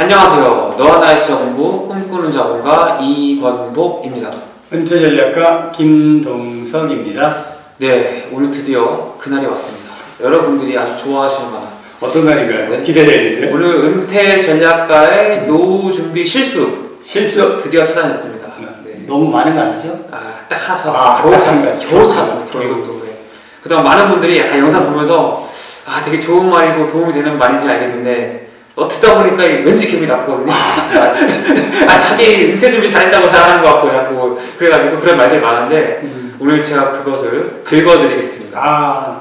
안녕하세요. 너와 나의 투자 공부 꿈꾸는 자본가 이권복입니다. 은퇴전략가 김동석입니다. 네, 오늘 드디어 그날이 왔습니다. 여러분들이 아주 좋아하실 만한 어떤 날인가요? 네. 기대되는데. 오늘 은퇴 전략가의 노후 준비 실수 실수. 드디어 찾아냈습니다. 네. 너무 많은 거 아니죠? 아, 딱 하나 찾았습니다. 아, 찾았습니다. 겨우 찾았습니다. 겨우 이것도. 네. 그다음 많은 분들이 아, 영상 보면서 아, 되게 좋은 말이고 도움이 되는 말인지 알겠는데 어, 듣다 보니까 왠지 기분이 나쁘거든요. 아, 자기 은퇴 준비 잘한다고 잘하는 것 같고 자꾸 그래가지고 그런 말들이 많은데 음. 오늘 제가 그것을 긁어드리겠습니다. 아,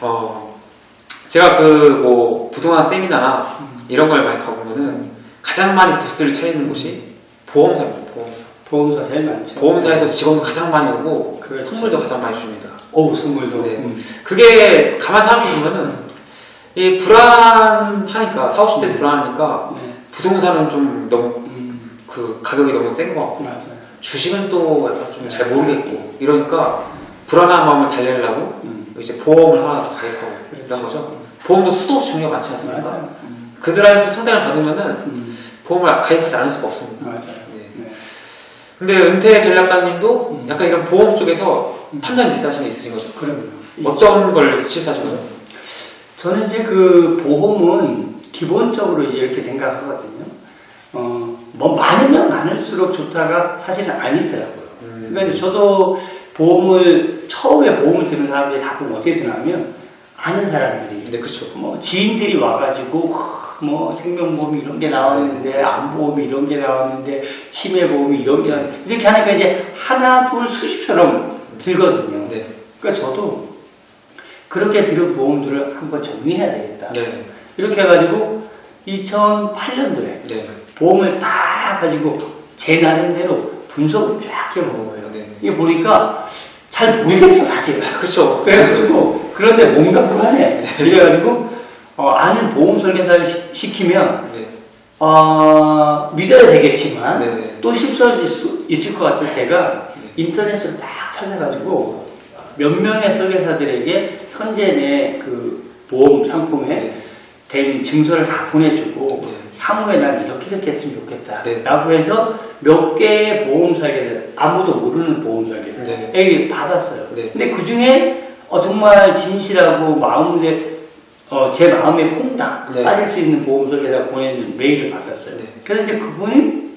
어, 제가 그 뭐 부동산 세미나나 이런 걸 많이 가보면은 가장 많이 부스를 차리는 곳이 보험사입니다. 보험사. 보험사 제일 많죠. 보험사에서 직원도 가장 많이 오고 그렇죠. 선물도 가장 많이 줍니다. 오, 선물도. 네. 음. 그게 가만 생각해보면은 이 불안하니까 사오실 때 불안하니까 네. 부동산은 좀 너무 음, 그 가격이 너무 센 것 같고 맞아요. 주식은 또 약간 좀 잘 모르겠고 이러니까 불안한 마음을 달래려고 음. 이제 보험을 하나 더 가입하고 이런 그렇죠. 거죠. 보험도 수도 없이 종류가 많지 않습니까? 음, 그들한테 상담을 받으면은 음, 보험을 가입하지 않을 수가 없습니다. 맞아요. 네. 네. 근데 은퇴 전략가님도 음. 약간 이런 보험 쪽에서 음. 판단 미스하신 게 있으신 거죠? 그럼요. 어떤 걸 실수하신 거죠? 저는 이제 그 보험은 기본적으로 이제 이렇게 생각하거든요. 어, 뭐 많으면 많을수록 좋다가 사실은 아니더라고요. 음. 그러니까 이제 저도 보험을 처음에 보험을 드는 사람들이 자꾸 어떻게 드냐면 아는 사람들이 네, 그쵸. 뭐 지인들이 와가지고 하, 뭐 생명보험 이런 게 나왔는데 암보험 이런 게 나왔는데 치매보험 이런 게 나왔- 이렇게 하니까 이제 하나 둘 수십처럼 들거든요. 네. 그러니까 저도 그렇게 들은 보험들을 한번 정리해야 되겠다. 네. 이렇게 해가지고 2008년도에 네. 보험을 다 가지고 제 나름대로 분석을 쫙 해본 거예요. 네. 이게 보니까 잘 모르겠어 사실. 그쵸. 그래가지고 그런데 뭔가 불안해. 이래가지고 어, 아는 보험 설계사를 시- 시키면 네. 어, 믿어야 되겠지만 네. 또 실수할 수 있을 것 같아서 제가 네. 인터넷을 딱 찾아가지고 몇 명의 설계사들에게 현재 내 그 보험 상품에 네. 된 증서를 다 보내주고 네. 향후에 난 이렇게 이렇게 했으면 좋겠다 네. 라고 해서 몇 개의 보험 설계사 아무도 모르는 보험 설계사에게 네. 받았어요 네. 근데 그 중에 어, 정말 진실하고 마음에 어, 제 마음에 퐁당 네. 빠질 수 있는 보험 설계사가 보내는 메일을 받았어요 네. 그래서 이제 그분이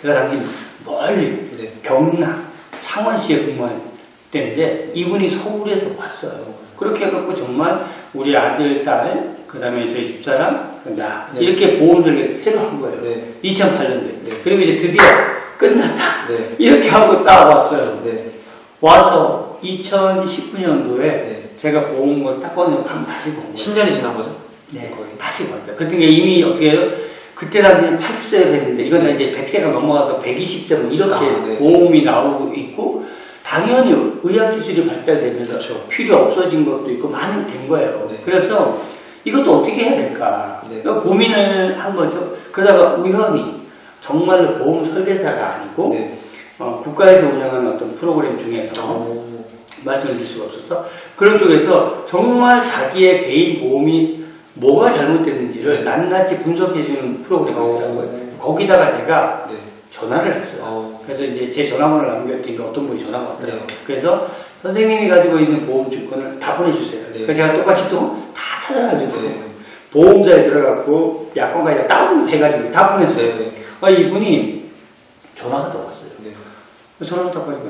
제가 당시 멀리 네. 경남 창원시에 근무할 때인데 이분이 서울에서 왔어요. 그렇게 해갖고 정말 우리 아들, 딸, 그 다음에 저희 집사람, 나 네. 이렇게 보험을 새로 한 거예요. 네. 2008년도에. 네. 그리고 이제 드디어 끝났다. 네. 이렇게 하고 딱 왔어요. 네. 와서 2019년도에 네. 제가 보험을 딱 꺼내고 한번 다시 본 거예요. 10년이 지난 거죠? 네, 거의. 다시 봤어요. 그때 이미 어떻게 해요? 그때 당시에 80세가 됐는데 이건 다 이제 100세가 넘어가서 120점 이렇게 아, 네. 보험이 나오고 있고 당연히 의학기술이 발달되면서 그렇죠. 필요 없어진 것도 있고 많이 된 거예요. 네. 그래서 이것도 어떻게 해야 될까 네. 고민을 한 거죠. 그러다가 우연히 정말로 보험 설계사가 아니고 네. 어, 국가에서 운영하는 어떤 프로그램 중에서 어, 말씀을 드릴 수가 없어서 그런 쪽에서 정말 자기의 개인 보험이 뭐가 잘못됐는지를 네. 낱낱이 분석해주는 프로그램이더라고요. 어. 거기다가 제가 네. 전화를 했어요. 어, 그래서 이제 제 전화번호를 남겼더니 어떤 분이 전화가 왔어요. 네. 그래서 선생님이 가지고 있는 보험 주권을 다 보내주세요. 네. 그래서 제가 똑같이 또 다 찾아가지고 네. 보험자에 들어갔고 약관까지 다운 돼가지고 다 보냈어요. 네. 아, 이분이 전화가 또 왔어요. 네. 전화를 딱 보니까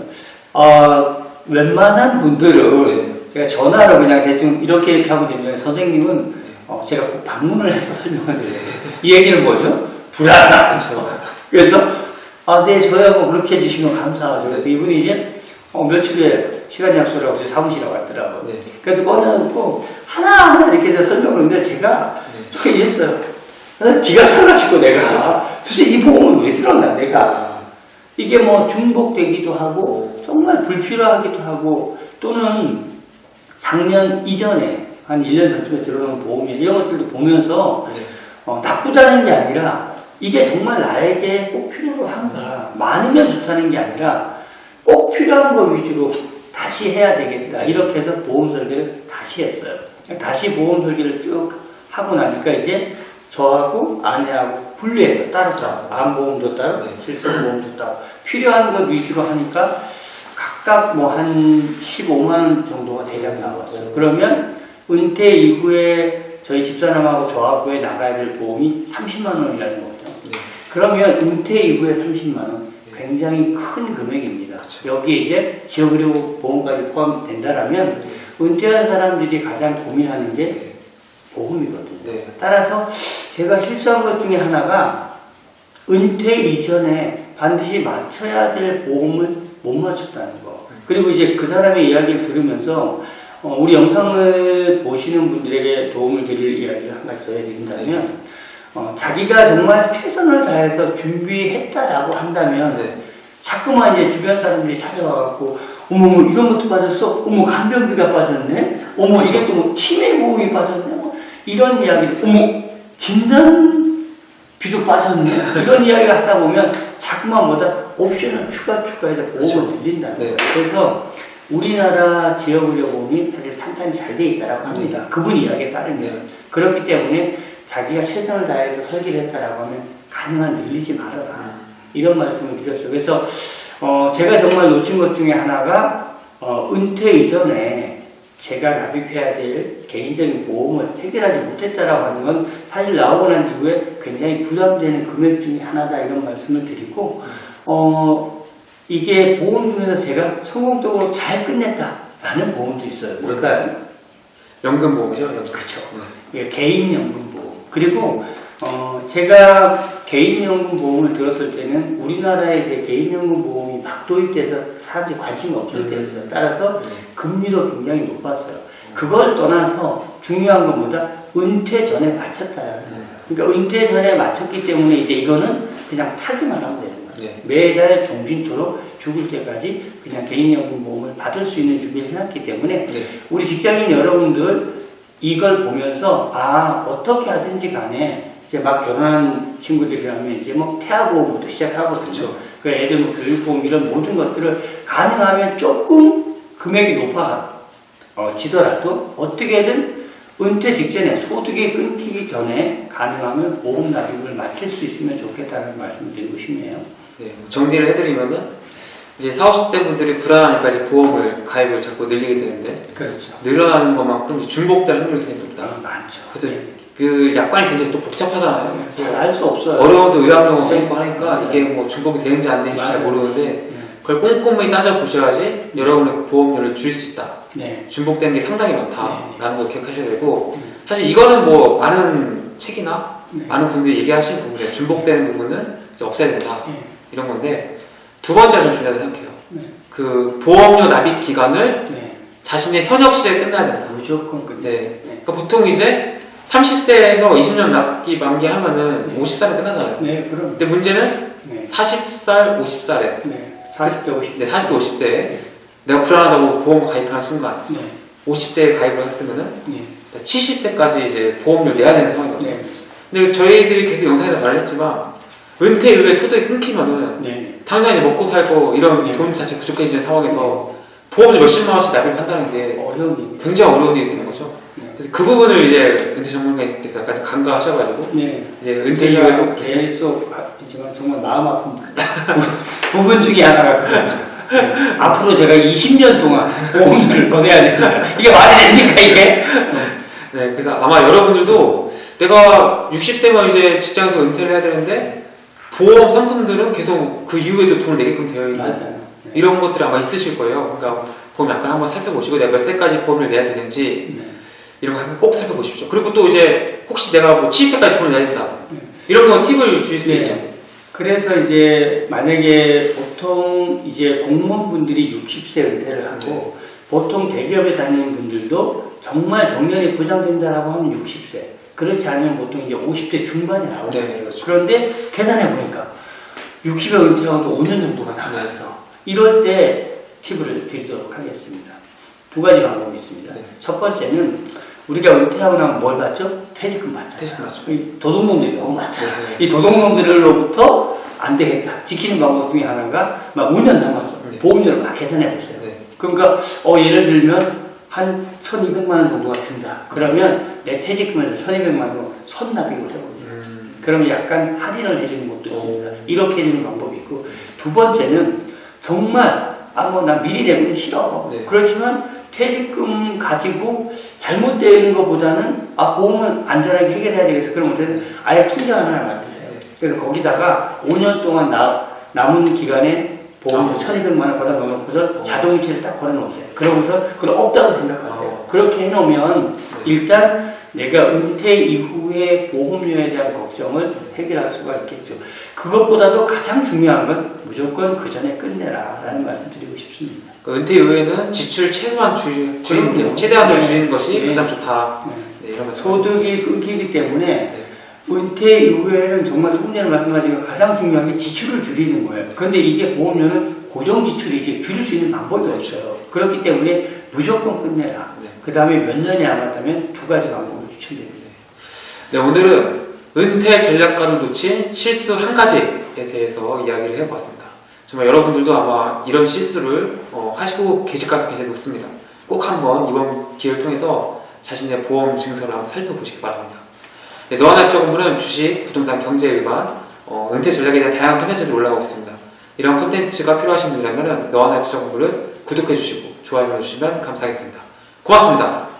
아 웬만한 분들은 네. 제가 전화로 그냥 대충 이렇게 이렇게 하고 되면 선생님은 어, 제가 꼭 방문을 해서 설명을 드려요. 이 얘기는 뭐죠? 불안하죠. 그래서 아, 네, 저희하고 그렇게 해주시면 감사하죠. 그래서 이분이 이제 어, 며칠 후에 시간 약속을 하고 제 사무실에 왔더라고요. 네. 그래서 꺼내놓고 하나하나 이렇게 해서 설명을 했는데 제가 네. 좀 이랬어요. 나는 기가 차가지고 내가 도대체 이 보험을 왜 들었나 내가 이게 뭐 중복되기도 하고 정말 불필요하기도 하고 또는 작년 이전에 한 1년 전쯤에 들어놓은 보험이 이런 것들도 보면서 네. 어, 나쁘다는 게 아니라 이게 정말 나에게 꼭 필요로 한가 많으면 좋다는 게 아니라 꼭 필요한 거 위주로 다시 해야 되겠다 이렇게 해서 보험 설계를 다시 했어요 다시 보험 설계를 쭉 하고 나니까 이제 저하고 아내하고 분리해서 따로 따로 암보험도 따로 네. 실손보험도 따로 필요한 것 위주로 하니까 각각 뭐 한 15만 원 정도가 대략 나왔어요. 그러면 은퇴 이후에 저희 집사람하고 저하고에 나가야 될 보험이 30만 원이라는 거죠. 네. 그러면 은퇴 이후에 30만 원 굉장히 큰 금액입니다. 여기에 이제 지역의료 보험까지 포함된다라면 은퇴한 사람들이 가장 고민하는 게 보험이거든요. 네. 따라서 제가 실수한 것 중에 하나가 은퇴 이전에 반드시 맞춰야 될 보험을 못 맞췄다는 거. 그리고 이제 그 사람의 이야기를 들으면서 어, 우리 영상을 보시는 분들에게 도움을 드릴 이야기를 한 가지 더 해드린다면 어, 자기가 정말 최선을 다해서 준비했다라고 한다면 네. 자꾸만 이제 주변 사람들이 찾아와갖고 어머 뭐 이런 것도 빠졌어? 어머 간병비가 빠졌네? 어머 이게 또 뭐 치매 보험이 빠졌네? 뭐 이런 이야기. 어머 진단비도 빠졌네? 이런 이야기를 하다 보면 자꾸만 뭐다? 옵션을 추가 추가해서 보험을 늘린다는 거예요. 네. 그래서 우리나라 지역의료보험이 사실 탄탄히 잘 돼 있다라고 합니다. 그분 이야기에 따르면. 네. 그렇기 때문에 자기가 최선을 다해서 설계를 했다라고 하면 가능한 늘리지 말아라 이런 말씀을 드렸어요. 그래서 어, 제가 정말 놓친 것 중에 하나가 어, 은퇴 이전에 제가 납입해야 될 개인적인 보험을 해결하지 못했다라고 하는 건 사실 나오고 난 이후에 굉장히 부담되는 금액 중에 하나다 이런 말씀을 드리고 어, 이게 보험 중에서 제가 성공적으로 잘 끝냈다라는 보험도 있어요. 뭘까요? 연금보험이죠? 연금. 그쵸. 네. 예, 개인 연금보험. 그리고 어, 제가 개인연금보험을 들었을 때는 우리나라에 이제 개인연금보험이 막 도입돼서 사람들이 관심이 없을 때였어요. 따라서 금리도 굉장히 높았어요. 그걸 떠나서 중요한 건 뭐다? 은퇴 전에 맞췄다라는 거예요. 그러니까 은퇴 전에 맞췄기 때문에 이제 이거는 그냥 타기만 하면 되는 거예요. 네. 매달 종빈토록 죽을 때까지 그냥 개인연금보험을 받을 수 있는 준비를 해놨기 때문에 네. 우리 직장인 여러분들 이걸 보면서 아 어떻게 하든지 간에 이제 막 결혼한 친구들이라면 이제 뭐 태아보험부터 시작하거든요. 그 애들 뭐 교육보험 이런 모든 것들을 가능하면 조금 금액이 높아 어, 지더라도 어떻게든 은퇴 직전에 소득이 끊기기 전에 가능하면 보험 납입을 마칠 수 있으면 좋겠다는 말씀을 드리고 싶네요. 네, 뭐 정리를 해드리면은 이제 40, 50대 분들이 불안하니까 이제 보험을 가입을 자꾸 늘리게 되는데 그렇죠. 늘어나는 것만큼 중복될 확률이 굉장히 높다. 아, 많죠. 그래서 그 약관이 굉장히 또 복잡하잖아요. 잘 알 수 없어요. 어려운데 의학용어 써있고 하니까 맞아요. 이게 뭐 중복이 되는지 안 되는지 잘 맞아요. 모르는데 네. 그걸 꼼꼼히 따져보셔야지 여러분의 그 보험료를 줄일 수 있다. 네. 중복되는 게 상당히 네. 많다라는 걸 기억하셔야 되고 사실 이거는 뭐 많은 책이나 네. 많은 분들이 얘기하신 부분이에요. 중복되는 부분은 이제 없애야 된다. 네. 이런 건데 두 번째가 좀 중요하다고 생각해요. 네. 그 보험료 납입 기간을 네. 자신의 현역 시절에 끝나야 된다. 무조건 끝. 네. 네. 그러니까 보통 이제 30세에서 20년 납기 만기 하면은 네. 50살에 끝나잖아요. 네, 그럼. 근데 문제는 네. 40살, 50살에 네. 40대, 50대. 네, 40대, 50대에 내가 불안하다고 보험 가입하는 순간 네. 50대에 가입을 했으면은 네. 70대까지 이제 보험료를 내야 되는 상황이거든요. 네. 근데 저희들이 계속 영상에서 말을 했지만 은퇴 이후에 소득이 끊기면은 네. 당장 이제 먹고 살고 이런 네. 돈 자체 부족해지는 상황에서 보험료 몇십만 원씩 납입 한다는 게 어려운 일. 굉장히 어려운 일이 되는 거죠. 네. 그래서 그 부분을 이제 은퇴 전문가님께서 약간 간과하셔가지고 네. 이제 은퇴 이후에도 계속 하지만 정말 마음 아픈 부분 중에 하나가. 네. 앞으로 제가 20년 동안 보험료를 더 내야 된다. 이게 말이 됩니까, 이게? 네, 그래서 아마 여러분들도 내가 60세면 이제 직장에서 은퇴를 해야 되는데 보험 상품들은 계속 그 이후에도 돈을 내게끔 되어 있는 맞아요. 네. 이런 것들이 아마 있으실 거예요. 그러니까 보험 약간 한번 살펴보시고 내가 몇 세까지 보험을 내야 되는지 네. 이런 거 한번 꼭 살펴보십시오. 그리고 또 이제 혹시 내가 뭐 70세까지 보험을 내야 된다. 네. 이런 거 팁을 주실 수 네. 있죠. 그래서 이제 만약에 보통 이제 공무원분들이 60세 은퇴를 하고 보통 대기업에 다니는 분들도 정말 정년이 보장된다라고 하면 60세. 그렇지 않으면 보통 이제 50대 중반에 나오거든요. 네, 그렇죠. 그런데 계산해 보니까 60에 은퇴하고 5년 정도가 남았어. 이럴 때 팁을 드리도록 하겠습니다. 두 가지 방법이 있습니다. 네. 첫 번째는 우리가 은퇴하고 나면 뭘 받죠? 퇴직금 받잖아요. 퇴직금 받죠. 이 도둑놈들이 너무 많잖아요. 네. 이 도둑놈들로부터 안 되겠다. 지키는 방법 중에 하나가 막 5년 남았어. 네. 보험료를 막 계산해 보세요. 네. 그러니까 어 예를 들면 한 1,200만 원 정도가 든다. 그러면 내 퇴직금을 1,200만 원으로 선납입을 해보세요. 그러면 약간 할인을 해주는 것도 있습니다. 이렇게 해주는 방법이 있고 두 번째는 정말 아뭐나 미리 내고는 싫어. 네. 그렇지만 퇴직금 가지고 잘못되는 것보다는 아 보험은 안전하게 해결해야 되겠어. 그러면 어떻게 아예 통장 하나 만드세요. 그래서 거기다가 5년 동안 나, 남은 기간에 보험료 아. 1200만 원 걷어 넣어놓고서 어. 자동이체를 딱 걸어 놓으세요. 그러고서 그걸 없다고 생각하세요. 어. 그렇게 해놓으면 일단 내가 은퇴 이후에 보험료에 대한 걱정을 해결할 수가 있겠죠. 그것보다도 가장 중요한 건 무조건 그 전에 끝내라라는 말씀 드리고 싶습니다. 그 은퇴 이후에는 지출 최소한 줄, 줄이는. 게, 최대한을 네. 줄이는 것이 네. 가장 좋다. 네. 네, 말씀. 소득이 끊기기 때문에 네. 은퇴 이후에는 정말 전에 말씀하신 것 가장 중요한 게 지출을 줄이는 거예요. 그런데 이게 보험료는 고정 지출이지 줄일 수 있는 방법이 없어요. 그렇기 때문에 무조건 끝내라. 네. 그 다음에 몇 년이 남았다면 두 가지 방법을 추천드립니다. 네, 오늘은 은퇴 전략과는 놓친 실수 한 가지에 대해서 이야기를 해보았습니다. 정말 여러분들도 아마 이런 실수를 어, 하시고 계실 가능성이 굉장히 높습니다. 꼭 한번 이번 기회를 통해서 자신의 보험 증서를 한번 살펴보시기 바랍니다. 네, 투자 공부는 주식, 부동산, 경제 일반, 어, 은퇴 전략에 대한 다양한 컨텐츠들이 올라오고 있습니다. 이런 컨텐츠가 필요하신 분이라면 너와나 투자 공부를 구독해 주시고 좋아요 눌러주시면 감사하겠습니다. 고맙습니다.